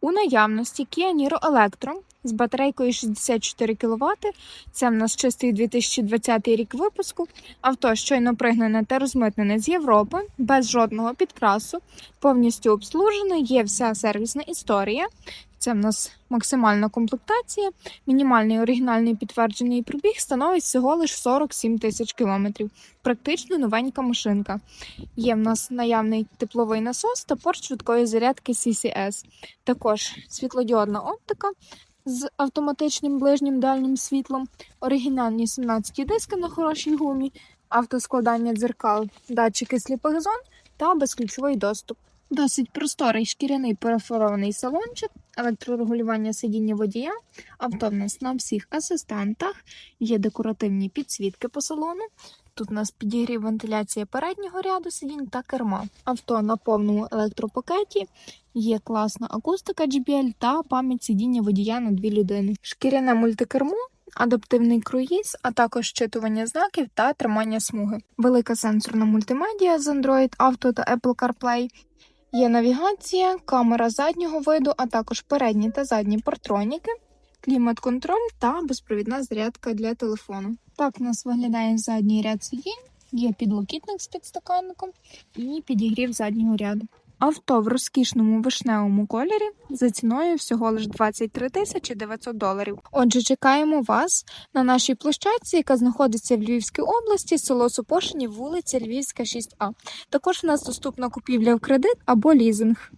У наявності Kia Niro Electro з батарейкою 64 кВт. Це в нас чистий 2020 рік випуску. Авто щойно пригнане та розмитнене з Європи, без жодного підкрасу, повністю обслужене, є вся сервісна історія. Це в нас максимальна комплектація. Мінімальний оригінальний підтверджений пробіг становить всього лише 47 тисяч кілометрів. Практично новенька машинка. Є в нас наявний тепловий насос та порт швидкої зарядки CCS. Також світлодіодна оптика з автоматичним ближнім дальнім світлом, оригінальні 17 диски на хорошій гумі, автоскладання дзеркал, датчики сліпих зон та безключовий доступ. Досить просторий шкіряний перефорований салончик, електрорегулювання сидіння водія. Авто в нас на всіх асистентах, є декоративні підсвітки по салону. Тут у нас підігрів вентиляція переднього ряду сидінь та керма. Авто на повному електропакеті. Є класна акустика JBL та пам'ять сидіння водія на дві людини. Шкіряне мультикермо, адаптивний круїз, а також щитування знаків та тримання смуги. Велика сенсорна мультимедіа з Android Auto та Apple CarPlay. Є навігація, камера заднього виду, а також передні та задні партроніки, клімат-контроль та безпровідна зарядка для телефону. Так у нас виглядає задній ряд сидінь, є підлокітник з підстаканником і підігрів заднього ряду. Авто в розкішному вишневому кольорі за ціною всього лише 23 тисячі 900 доларів. Отже, чекаємо вас на нашій площадці, яка знаходиться в Львівській області, село Супошині, вулиця Львівська, 6А. Також в нас доступна купівля в кредит або лізинг.